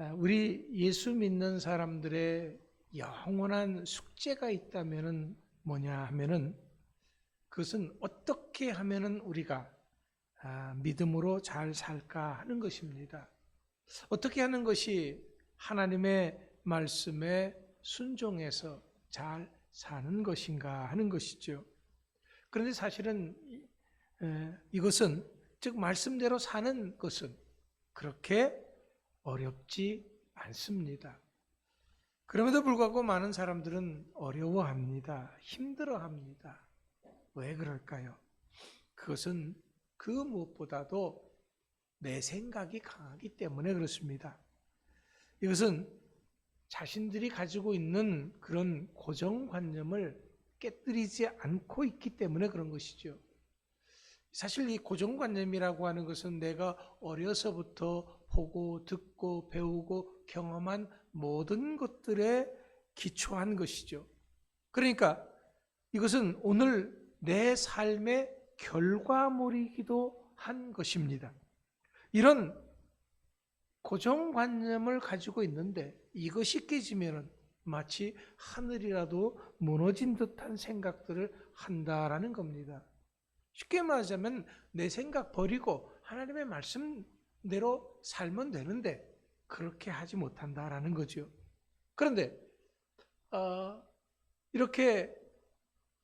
아, 우리 예수 믿는 사람들의 영원한 숙제가 있다면은 뭐냐 하면은 그것은 어떻게 하면은 우리가 아, 믿음으로 잘 살까 하는 것입니다. 어떻게 하는 것이 하나님의 말씀에 순종해서 잘 사는 것인가 하는 것이죠. 그런데 사실은 에, 이것은 즉 말씀대로 사는 것은 그렇게 어렵지 않습니다. 그럼에도 불구하고 많은 사람들은 어려워합니다. 힘들어합니다. 왜 그럴까요? 그것은 그 무엇보다도 내 생각이 강하기 때문에 그렇습니다. 이것은 자신들이 가지고 있는 그런 고정관념을 깨뜨리지 않고 있기 때문에 그런 것이죠. 사실 이 고정관념이라고 하는 것은 내가 어려서부터 보고 듣고 배우고 경험한 모든 것들에 기초한 것이죠. 그러니까 이것은 오늘 내 삶의 결과물이기도 한 것입니다. 이런 고정관념을 가지고 있는데 이것이 깨지면 마치 하늘이라도 무너진 듯한 생각들을 한다라는 겁니다. 쉽게 말하자면 내 생각 버리고 하나님의 말씀 대로 살면 되는데 그렇게 하지 못한다라는 거죠. 그런데 어, 이렇게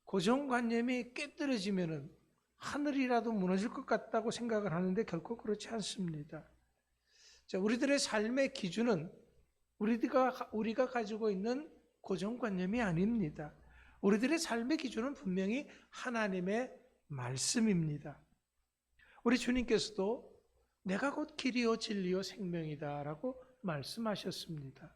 고정관념이 깨뜨려지면은 하늘이라도 무너질 것 같다고 생각을 하는데 결코 그렇지 않습니다. 자, 우리들의 삶의 기준은 우리가 우리가 가지고 있는 고정관념이 아닙니다. 우리들의 삶의 기준은 분명히 하나님의 말씀입니다. 우리 주님께서도 내가 곧 길이요 진리요 생명이다라고 말씀하셨습니다.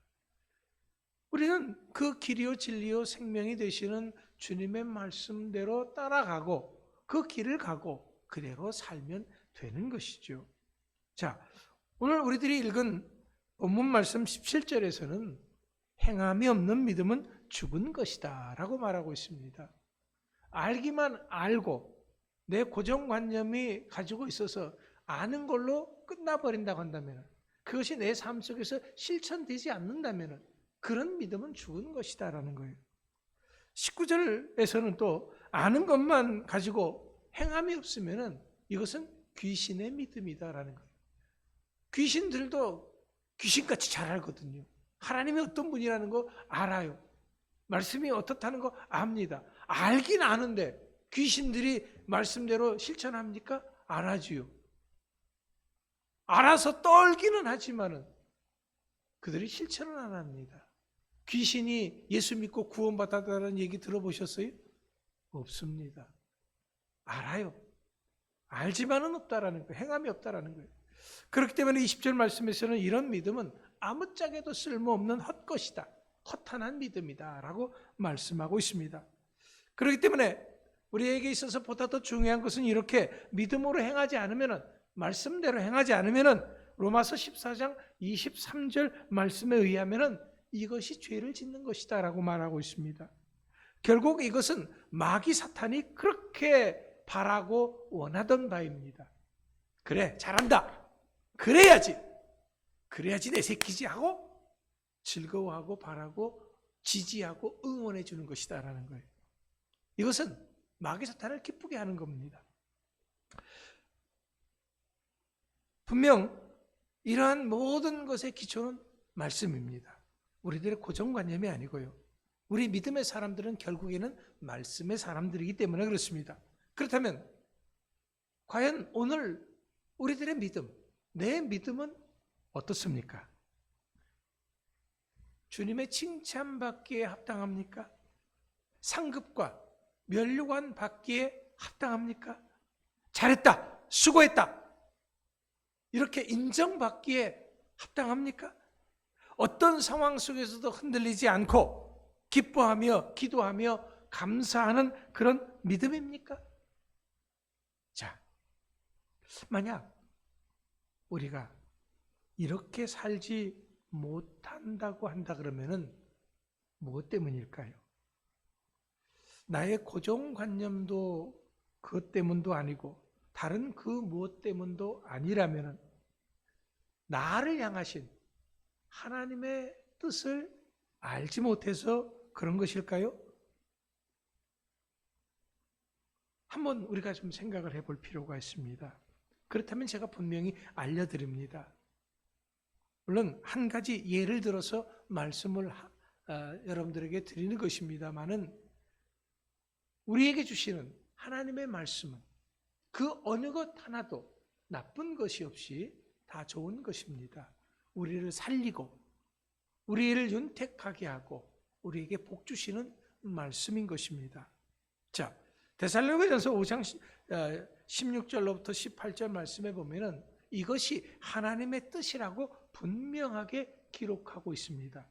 우리는 그 길이요 진리요 생명이 되시는 주님의 말씀대로 따라가고 그 길을 가고 그대로 살면 되는 것이죠. 자, 오늘 우리들이 읽은 본문 말씀 17절에서는 행함이 없는 믿음은 죽은 것이다 라고 말하고 있습니다. 알기만 알고 내 고정관념이 가지고 있어서 아는 걸로 끝나버린다고 한다면 그것이 내 삶 속에서 실천되지 않는다면 그런 믿음은 죽은 것이다라는 거예요. 19절에서는 또 아는 것만 가지고 행함이 없으면 이것은 귀신의 믿음이다라는 거예요. 귀신들도 귀신같이 잘 알거든요. 하나님이 어떤 분이라는 거 알아요. 말씀이 어떻다는 거 압니다. 알긴 아는데 귀신들이 말씀대로 실천합니까? 안 하지요. 알아서 떨기는 하지만은 그들이 실천을 안 합니다. 귀신이 예수 믿고 구원받았다는 얘기 들어보셨어요? 없습니다. 알아요. 알지만은 없다라는 거예요. 행함이 없다라는 거예요. 그렇기 때문에 20절 말씀에서는 이런 믿음은 아무짝에도 쓸모없는 헛것이다. 허탄한 믿음이다. 라고 말씀하고 있습니다. 그렇기 때문에 우리에게 있어서 보다 더 중요한 것은 이렇게 믿음으로 행하지 않으면 말씀대로 행하지 않으면 로마서 14장 23절 말씀에 의하면 이것이 죄를 짓는 것이다 라고 말하고 있습니다. 결국 이것은 마귀 사탄이 그렇게 바라고 원하던 바입니다. 그래, 잘한다. 그래야지. 그래야지 내 새끼지 하고 즐거워하고 바라고 지지하고 응원해 주는 것이다라는 거예요. 이것은 마귀 사탄을 기쁘게 하는 겁니다. 분명 이러한 모든 것의 기초는 말씀입니다. 우리들의 고정관념이 아니고요. 우리 믿음의 사람들은 결국에는 말씀의 사람들이기 때문에 그렇습니다. 그렇다면 과연 오늘 우리들의 믿음, 내 믿음은 어떻습니까? 주님의 칭찬받기에 합당합니까? 상급과 면류관 받기에 합당합니까? 잘했다, 수고했다. 이렇게 인정받기에 합당합니까? 어떤 상황 속에서도 흔들리지 않고 기뻐하며 기도하며 감사하는 그런 믿음입니까? 자, 만약 우리가 이렇게 살지 못한다고 한다 그러면은 무엇 때문일까요? 나의 고정관념도 그것 때문도 아니고 다른 그 무엇 때문도 아니라면은 나를 향하신 하나님의 뜻을 알지 못해서 그런 것일까요? 한번 우리가 좀 생각을 해볼 필요가 있습니다. 그렇다면 제가 분명히 알려드립니다. 물론 한 가지 예를 들어서 말씀을 하- 아, 여러분들에게 드리는 것입니다만은 우리에게 주시는 하나님의 말씀은 그 어느 것 하나도 나쁜 것이 없이 다 좋은 것입니다. 우리를 살리고 우리를 윤택하게 하고 우리에게 복 주시는 말씀인 것입니다. 자, 데살로니가전서 5장 16절로부터 18절 말씀에 보면은 이것이 하나님의 뜻이라고 분명하게 기록하고 있습니다.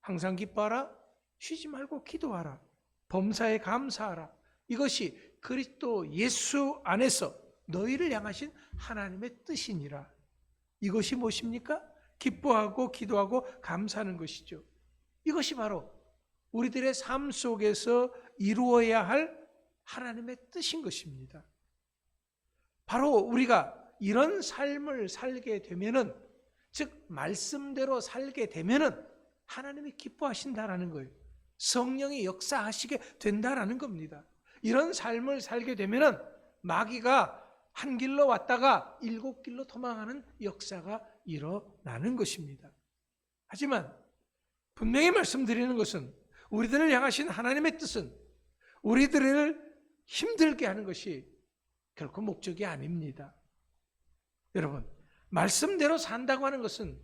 항상 기뻐하라, 쉬지 말고 기도하라, 범사에 감사하라. 이것이 그리스도 예수 안에서 너희를 향하신 하나님의 뜻이니라. 이것이 무엇입니까? 기뻐하고 기도하고 감사하는 것이죠. 이것이 바로 우리들의 삶 속에서 이루어야 할 하나님의 뜻인 것입니다. 바로 우리가 이런 삶을 살게 되면은 즉 말씀대로 살게 되면은 하나님이 기뻐하신다라는 거예요. 성령이 역사하시게 된다라는 겁니다. 이런 삶을 살게 되면은 마귀가 한 길로 왔다가 일곱 길로 도망하는 역사가 일어나는 것입니다. 하지만 분명히 말씀드리는 것은 우리들을 향하신 하나님의 뜻은 우리들을 힘들게 하는 것이 결코 목적이 아닙니다. 여러분, 말씀대로 산다고 하는 것은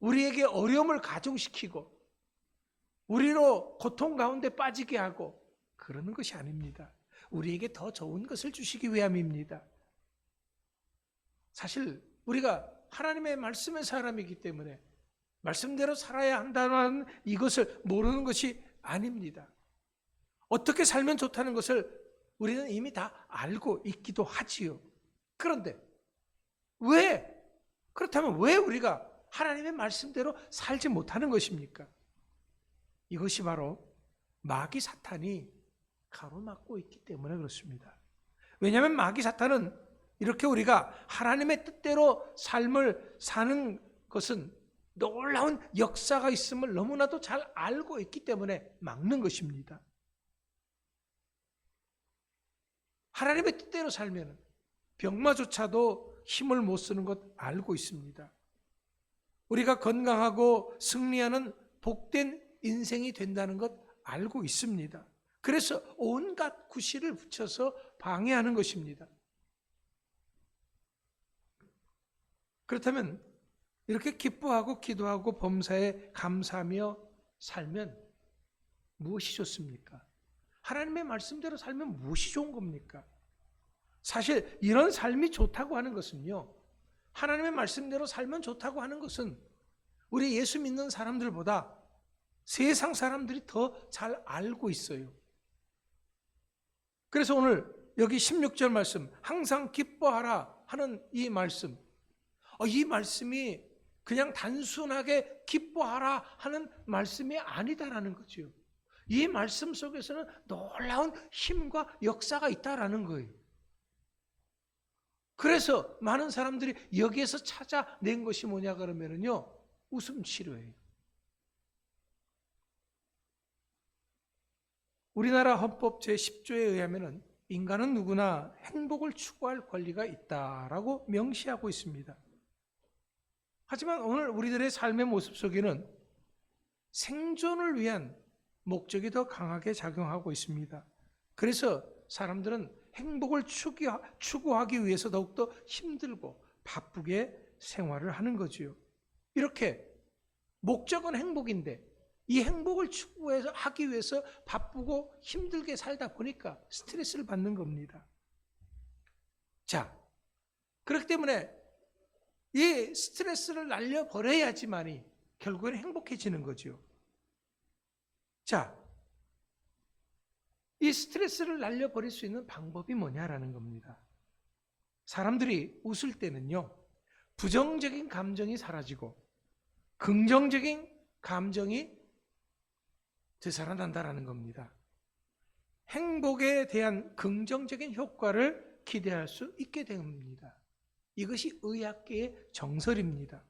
우리에게 어려움을 가중시키고 우리로 고통 가운데 빠지게 하고 그러는 것이 아닙니다. 우리에게 더 좋은 것을 주시기 위함입니다. 사실 우리가 하나님의 말씀의 사람이기 때문에 말씀대로 살아야 한다는 이것을 모르는 것이 아닙니다. 어떻게 살면 좋다는 것을 우리는 이미 다 알고 있기도 하지요. 그런데 왜 그렇다면 왜 우리가 하나님의 말씀대로 살지 못하는 것입니까? 이것이 바로 마귀 사탄이 가로막고 있기 때문에 그렇습니다. 왜냐하면 마귀 사탄은 이렇게 우리가 하나님의 뜻대로 삶을 사는 것은 놀라운 역사가 있음을 너무나도 잘 알고 있기 때문에 막는 것입니다. 하나님의 뜻대로 살면 병마조차도 힘을 못 쓰는 것 알고 있습니다. 우리가 건강하고 승리하는 복된 인생이 된다는 것 알고 있습니다. 그래서 온갖 구실을 붙여서 방해하는 것입니다. 그렇다면 이렇게 기뻐하고 기도하고 범사에 감사하며 살면 무엇이 좋습니까? 하나님의 말씀대로 살면 무엇이 좋은 겁니까? 사실 이런 삶이 좋다고 하는 것은요. 하나님의 말씀대로 살면 좋다고 하는 것은 우리 예수 믿는 사람들보다 세상 사람들이 더 잘 알고 있어요. 그래서 오늘 여기 16절 말씀, 항상 기뻐하라 하는 이 말씀. 어, 이 말씀이 그냥 단순하게 기뻐하라 하는 말씀이 아니다라는 거죠. 이 말씀 속에서는 놀라운 힘과 역사가 있다라는 거예요. 그래서 많은 사람들이 여기에서 찾아낸 것이 뭐냐 그러면은요, 웃음 치료예요. 우리나라 헌법 제10조에 의하면은 인간은 누구나 행복을 추구할 권리가 있다라고 명시하고 있습니다. 하지만 오늘 우리들의 삶의 모습 속에는 생존을 위한 목적이 더 강하게 작용하고 있습니다. 그래서 사람들은 행복을 추구하기 위해서 더욱더 힘들고 바쁘게 생활을 하는 거지요. 이렇게 목적은 행복인데 이 행복을 추구해서 하기 위해서 바쁘고 힘들게 살다 보니까 스트레스를 받는 겁니다. 자, 그렇기 때문에 이 스트레스를 날려버려야지만이 결국에는 행복해지는 거죠. 자, 이 스트레스를 날려버릴 수 있는 방법이 뭐냐라는 겁니다. 사람들이 웃을 때는요, 부정적인 감정이 사라지고, 긍정적인 감정이 되살아난다라는 겁니다. 행복에 대한 긍정적인 효과를 기대할 수 있게 됩니다. 이것이 의학계의 정설입니다.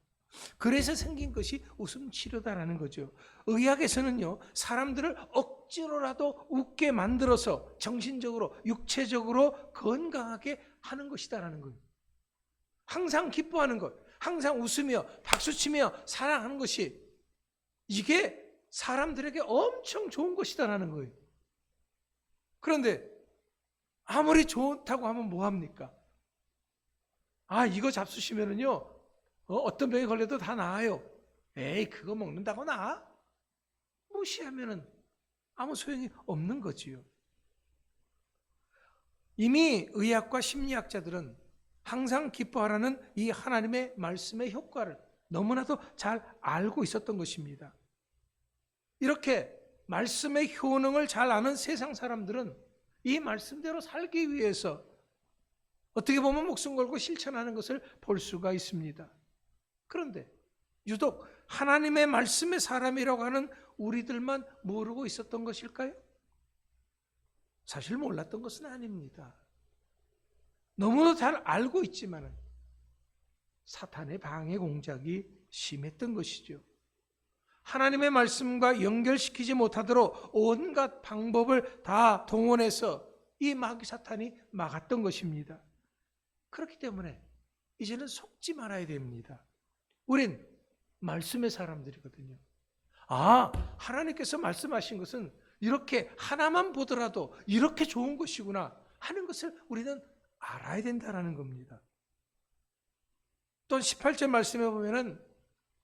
그래서 생긴 것이 웃음 치료다라는 거죠. 의학에서는요, 사람들을 억지로라도 웃게 만들어서 정신적으로, 육체적으로 건강하게 하는 것이다라는 거예요. 항상 기뻐하는 것, 항상 웃으며 박수치며 사랑하는 것이 이게 사람들에게 엄청 좋은 것이다라는 거예요. 그런데 아무리 좋다고 하면 뭐 합니까? 아, 이거 잡수시면은요, 어, 떤 병에 걸려도 다 나아요. 에이, 그거 먹는다고 나? 무시하면은 아무 소용이 없는 거지요. 이미 의학과 심리학자들은 항상 기뻐하라는 이 하나님의 말씀의 효과를 너무나도 잘 알고 있었던 것입니다. 이렇게 말씀의 효능을 잘 아는 세상 사람들은 이 말씀대로 살기 위해서 어떻게 보면 목숨 걸고 실천하는 것을 볼 수가 있습니다. 그런데 유독 하나님의 말씀의 사람이라고 하는 우리들만 모르고 있었던 것일까요? 사실 몰랐던 것은 아닙니다. 너무도 잘 알고 있지만 사탄의 방해 공작이 심했던 것이죠. 하나님의 말씀과 연결시키지 못하도록 온갖 방법을 다 동원해서 이 마귀 사탄이 막았던 것입니다. 그렇기 때문에 이제는 속지 말아야 됩니다. 우린 말씀의 사람들이거든요. 아, 하나님께서 말씀하신 것은 이렇게 하나만 보더라도 이렇게 좋은 것이구나 하는 것을 우리는 알아야 된다는 겁니다. 또 18절 말씀에 보면은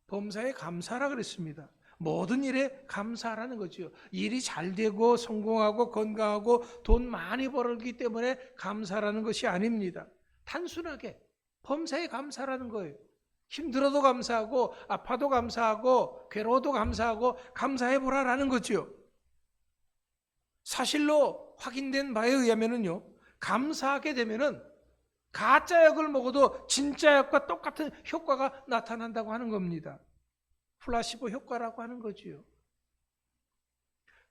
범사에 감사라 그랬습니다. 모든 일에 감사라는 거죠. 일이 잘 되고 성공하고 건강하고 돈 많이 벌기 때문에 감사라는 것이 아닙니다. 단순하게 범사에 감사라는 거예요. 힘들어도 감사하고 아파도 감사하고 괴로워도 감사하고 감사해 보라라는 거죠. 사실로 확인된 바에 의하면은요. 감사하게 되면은 가짜 약을 먹어도 진짜 약과 똑같은 효과가 나타난다고 하는 겁니다. 플라시보 효과라고 하는 거지요.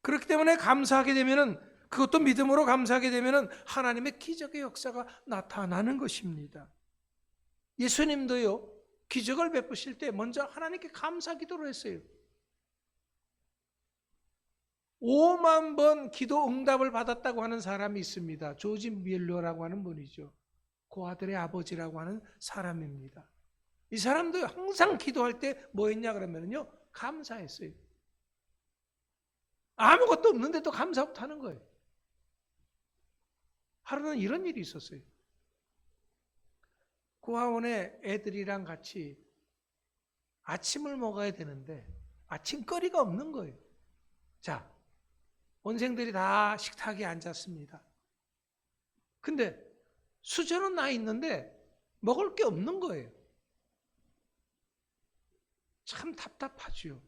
그렇기 때문에 감사하게 되면은 그것도 믿음으로 감사하게 되면은 하나님의 기적의 역사가 나타나는 것입니다. 예수님도요. 기적을 베푸실 때 먼저 하나님께 감사 기도를 했어요. 5만 번 기도 응답을 받았다고 하는 사람이 있습니다. 조지 밀러라고 하는 분이죠. 그 아들의 아버지라고 하는 사람입니다. 이 사람도 항상 기도할 때 뭐 했냐 그러면요. 감사했어요. 아무것도 없는데도 감사 못하는 거예요. 하루는 이런 일이 있었어요. 고아원에 애들이랑 같이 아침을 먹어야 되는데 아침거리가 없는 거예요. 자, 원생들이 다 식탁에 앉았습니다. 근데 수저는 나 있는데 먹을 게 없는 거예요. 참 답답하지요.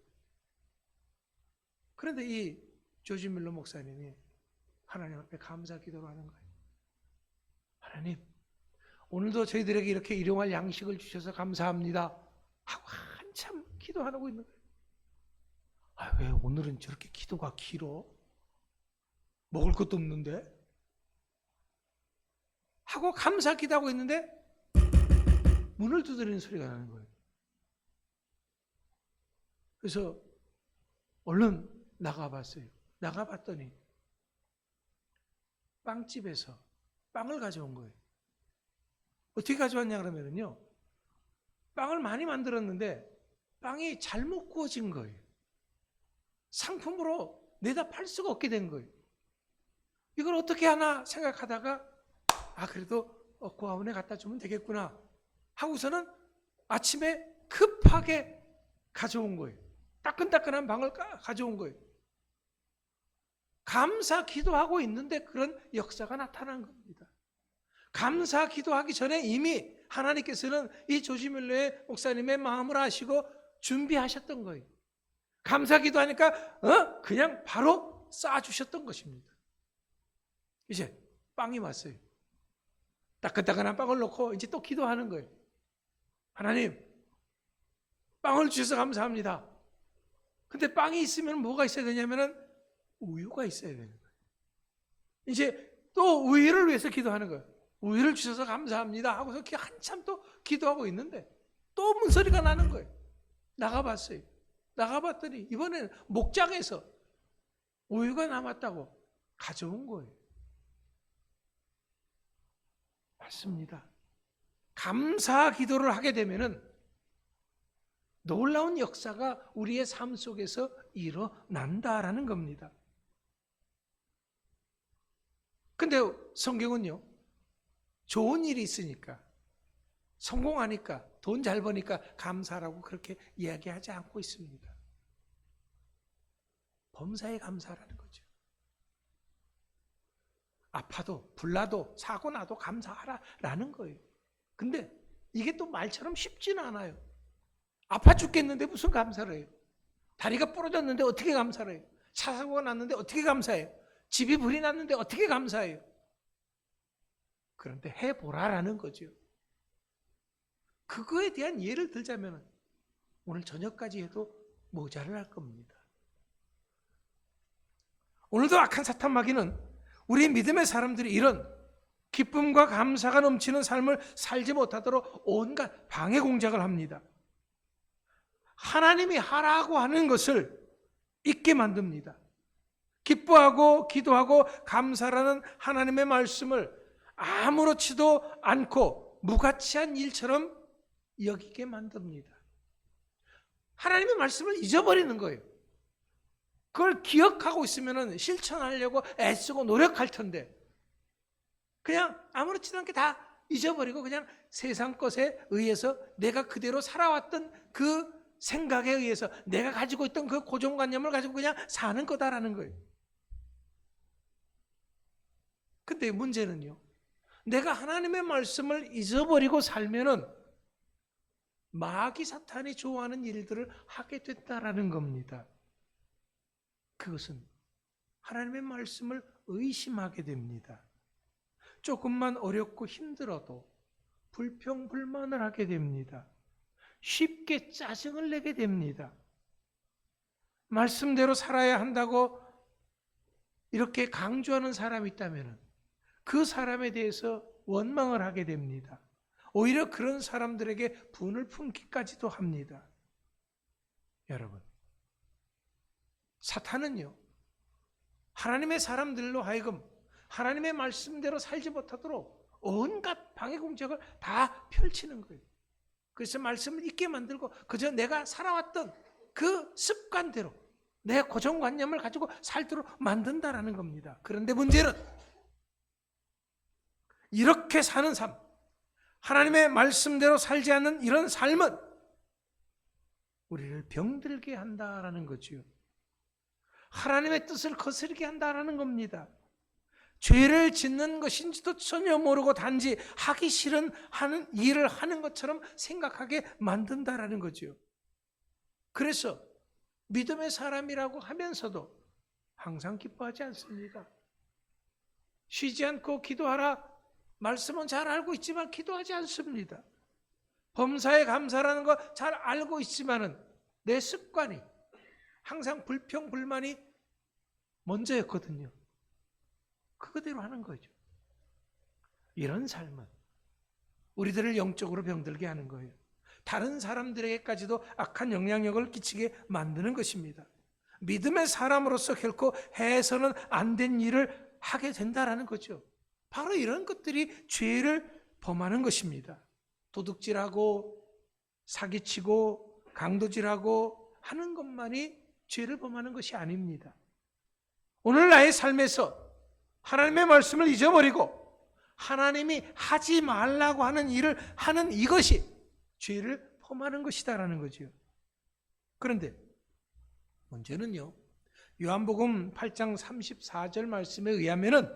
그런데 이 조지 밀러 목사님이 하나님 앞에 감사 기도를 하는 거예요. 하나님, 오늘도 저희들에게 이렇게 일용할 양식을 주셔서 감사합니다. 하고 한참 기도하고 있는 거예요. 아, 왜 오늘은 저렇게 기도가 길어? 먹을 것도 없는데? 하고 감사 기도하고 있는데 문을 두드리는 소리가 나는 거예요. 그래서 얼른 나가봤어요. 나가봤더니 빵집에서 빵을 가져온 거예요. 어떻게 가져왔냐 그러면요. 빵을 많이 만들었는데 빵이 잘못 구워진 거예요. 상품으로 내다 팔 수가 없게 된 거예요. 이걸 어떻게 하나 생각하다가 아 그래도 어, 고아원에 갖다 주면 되겠구나 하고서는 아침에 급하게 가져온 거예요. 따끈따끈한 빵을 가져온 거예요. 감사 기도하고 있는데 그런 역사가 나타난 겁니다. 감사 기도하기 전에 이미 하나님께서는 이 조지밀러의 목사님의 마음을 아시고 준비하셨던 거예요. 감사 기도하니까 어? 그냥 바로 쌓아주셨던 것입니다. 이제 빵이 왔어요. 따끈따끈한 빵을 넣고 이제 또 기도하는 거예요. 하나님, 빵을 주셔서 감사합니다. 근데 빵이 있으면 뭐가 있어야 되냐면은 우유가 있어야 되는 거예요. 이제 또 우유를 위해서 기도하는 거예요. 우유를 주셔서 감사합니다 하고서 한참 또 기도하고 있는데 또 문소리가 나는 거예요. 나가봤어요. 나가봤더니 이번에는 목장에서 우유가 남았다고 가져온 거예요. 맞습니다. 감사 기도를 하게 되면은 놀라운 역사가 우리의 삶 속에서 일어난다라는 겁니다. 근데 성경은요, 좋은 일이 있으니까, 성공하니까, 돈 잘 버니까 감사라고 그렇게 이야기하지 않고 있습니다. 범사에 감사라는. 아파도, 불나도, 사고 나도 감사하라라는 거예요. 근데 이게 또 말처럼 쉽지는 않아요. 아파 죽겠는데 무슨 감사를 해요? 다리가 부러졌는데 어떻게 감사를 해요? 차 사고가 났는데 어떻게 감사해요? 집이 불이 났는데 어떻게 감사해요? 그런데 해보라라는 거죠. 그거에 대한 예를 들자면 오늘 저녁까지 해도 모자를 할 겁니다. 오늘도 악한 사탄 마귀는 우리 믿음의 사람들이 이런 기쁨과 감사가 넘치는 삶을 살지 못하도록 온갖 방해 공작을 합니다. 하나님이 하라고 하는 것을 잊게 만듭니다. 기뻐하고 기도하고 감사라는 하나님의 말씀을 아무렇지도 않고 무가치한 일처럼 여기게 만듭니다. 하나님의 말씀을 잊어버리는 거예요. 그걸 기억하고 있으면 실천하려고 애쓰고 노력할 텐데, 그냥 아무렇지도 않게 다 잊어버리고 그냥 세상 것에 의해서 내가 그대로 살아왔던 그 생각에 의해서 내가 가지고 있던 그 고정관념을 가지고 그냥 사는 거다라는 거예요. 근데 문제는요. 내가 하나님의 말씀을 잊어버리고 살면은 마귀 사탄이 좋아하는 일들을 하게 됐다라는 겁니다. 그것은 하나님의 말씀을 의심하게 됩니다. 조금만 어렵고 힘들어도 불평 불만을 하게 됩니다. 쉽게 짜증을 내게 됩니다. 말씀대로 살아야 한다고 이렇게 강조하는 사람이 있다면 그 사람에 대해서 원망을 하게 됩니다. 오히려 그런 사람들에게 분을 품기까지도 합니다. 여러분, 사탄은요, 하나님의 사람들로 하여금 하나님의 말씀대로 살지 못하도록 온갖 방해 공작을 다 펼치는 거예요. 그래서 말씀을 잊게 만들고 그저 내가 살아왔던 그 습관대로 내 고정관념을 가지고 살도록 만든다라는 겁니다. 그런데 문제는 이렇게 사는 삶, 하나님의 말씀대로 살지 않는 이런 삶은 우리를 병들게 한다라는 거지요. 하나님의 뜻을 거스르게 한다라는 겁니다. 죄를 짓는 것인지도 전혀 모르고 단지 하기 싫은 하는 일을 하는 것처럼 생각하게 만든다라는 거죠. 그래서 믿음의 사람이라고 하면서도 항상 기뻐하지 않습니다. 쉬지 않고 기도하라. 말씀은 잘 알고 있지만 기도하지 않습니다. 범사에 감사라는 거 잘 알고 있지만은 내 습관이 항상 불평 불만이 먼저였거든요. 그거대로 하는 거죠. 이런 삶은 우리들을 영적으로 병들게 하는 거예요. 다른 사람들에게까지도 악한 영향력을 끼치게 만드는 것입니다. 믿음의 사람으로서 결코 해서는 안 된 일을 하게 된다라는 거죠. 바로 이런 것들이 죄를 범하는 것입니다. 도둑질하고 사기치고 강도질하고 하는 것만이 죄를 범하는 것이 아닙니다. 오늘 나의 삶에서 하나님의 말씀을 잊어버리고 하나님이 하지 말라고 하는 일을 하는 이것이 죄를 범하는 것이다라는 거지요. 그런데 문제는요. 요한복음 8장 34절 말씀에 의하면은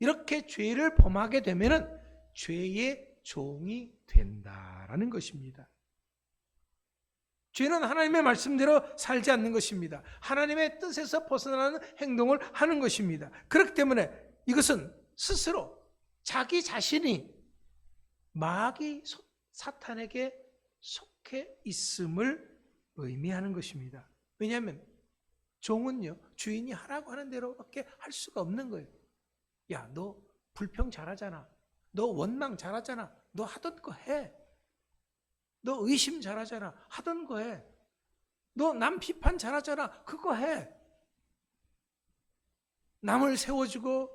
이렇게 죄를 범하게 되면은 죄의 종이 된다라는 것입니다. 죄는 하나님의 말씀대로 살지 않는 것입니다. 하나님의 뜻에서 벗어나는 행동을 하는 것입니다. 그렇기 때문에 이것은 스스로 자기 자신이 마귀 사탄에게 속해 있음을 의미하는 것입니다. 왜냐하면 종은요 주인이 하라고 하는 대로밖에 할 수가 없는 거예요. 야, 너 불평 잘하잖아. 너 원망 잘하잖아. 너 하던 거 해. 너 의심 잘하잖아. 하던 거 해. 너 남 비판 잘하잖아. 그거 해. 남을 세워주고,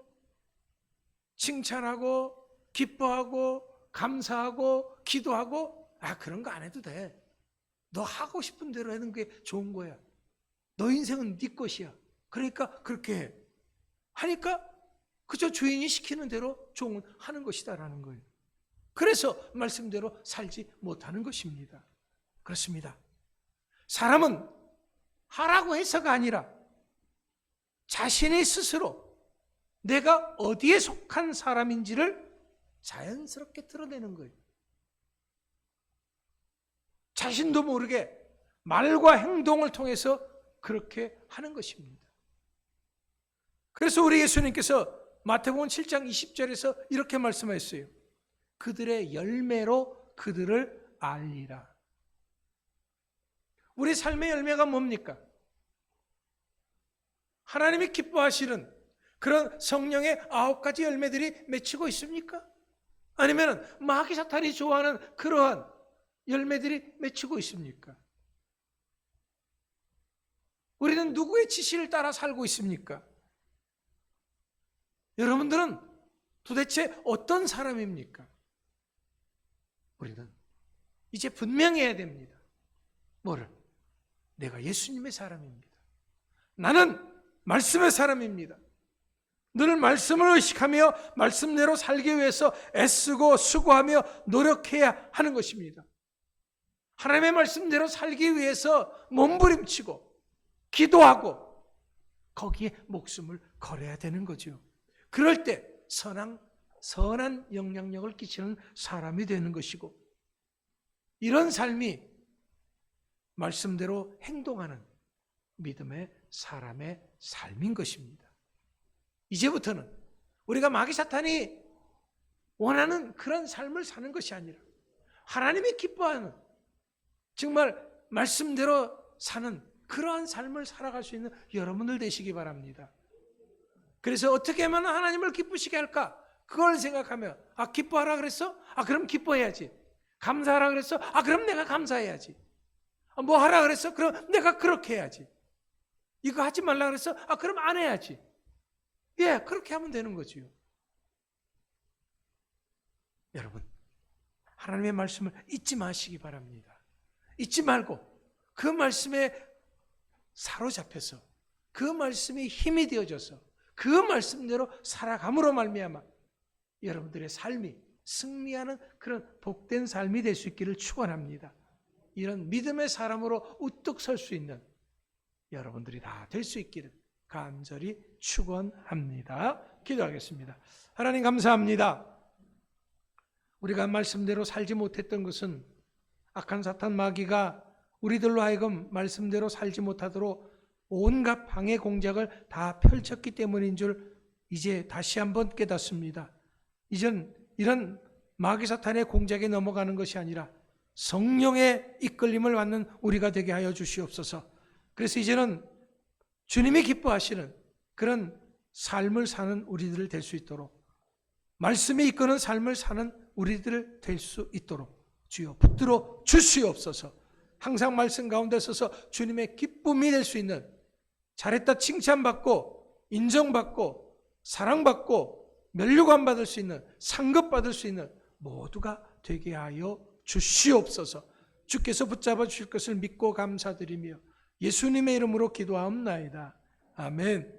칭찬하고, 기뻐하고, 감사하고, 기도하고, 아, 그런 거 안 해도 돼. 너 하고 싶은 대로 하는 게 좋은 거야. 너 인생은 네 것이야. 그러니까 그렇게 해. 하니까 그저 주인이 시키는 대로 종은 하는 것이다라는 거예요. 그래서 말씀대로 살지 못하는 것입니다. 그렇습니다. 사람은 하라고 해서가 아니라 자신이 스스로 내가 어디에 속한 사람인지를 자연스럽게 드러내는 거예요. 자신도 모르게 말과 행동을 통해서 그렇게 하는 것입니다. 그래서 우리 예수님께서 마태복음 7장 20절에서 이렇게 말씀하셨어요. 그들의 열매로 그들을 알리라. 우리 삶의 열매가 뭡니까? 하나님이 기뻐하시는 그런 성령의 아홉 가지 열매들이 맺히고 있습니까? 아니면 마귀 사탄이 좋아하는 그러한 열매들이 맺히고 있습니까? 우리는 누구의 지시를 따라 살고 있습니까? 여러분들은 도대체 어떤 사람입니까? 우리는 이제 분명해야 됩니다. 뭐를? 내가 예수님의 사람입니다. 나는 말씀의 사람입니다. 늘 말씀을 의식하며 말씀대로 살기 위해서 애쓰고 수고하며 노력해야 하는 것입니다. 하나님의 말씀대로 살기 위해서 몸부림치고 기도하고 거기에 목숨을 걸어야 되는 거죠. 그럴 때 선한 선한 영향력을 끼치는 사람이 되는 것이고 이런 삶이 말씀대로 행동하는 믿음의 사람의 삶인 것입니다. 이제부터는 우리가 마귀 사탄이 원하는 그런 삶을 사는 것이 아니라 하나님이 기뻐하는 정말 말씀대로 사는 그러한 삶을 살아갈 수 있는 여러분들 되시기 바랍니다. 그래서 어떻게 하면 하나님을 기쁘시게 할까? 그걸 생각하면 아 기뻐하라 그랬어? 아 그럼 기뻐해야지. 감사하라 그랬어? 아 그럼 내가 감사해야지. 아, 뭐 하라 그랬어? 그럼 내가 그렇게 해야지. 이거 하지 말라 그랬어? 아 그럼 안 해야지. 예, 그렇게 하면 되는 거지요. 여러분, 하나님의 말씀을 잊지 마시기 바랍니다. 잊지 말고 그 말씀에 사로잡혀서 그 말씀이 힘이 되어져서 그 말씀대로 살아감으로 말미암아 여러분들의 삶이 승리하는 그런 복된 삶이 될 수 있기를 축원합니다. 이런 믿음의 사람으로 우뚝 설 수 있는 여러분들이 다 될 수 있기를 간절히 축원합니다. 기도하겠습니다. 하나님 감사합니다. 우리가 말씀대로 살지 못했던 것은 악한 사탄 마귀가 우리들로 하여금 말씀대로 살지 못하도록 온갖 방해 공작을 다 펼쳤기 때문인 줄 이제 다시 한번 깨닫습니다. 이젠 이런 마귀 사탄의 공작에 넘어가는 것이 아니라 성령의 이끌림을 받는 우리가 되게 하여 주시옵소서. 그래서 이제는 주님이 기뻐하시는 그런 삶을 사는 우리들 될수 있도록 말씀이 이끄는 삶을 사는 우리들 될수 있도록 주여 붙들어 주시옵소서. 항상 말씀 가운데 서서 주님의 기쁨이 될 수 있는 잘했다 칭찬받고 인정받고 사랑받고 면류관 받을 수 있는 상급 받을 수 있는 모두가 되게 하여 주시옵소서. 주께서 붙잡아 주실 것을 믿고 감사드리며 예수님의 이름으로 기도하옵나이다. 아멘.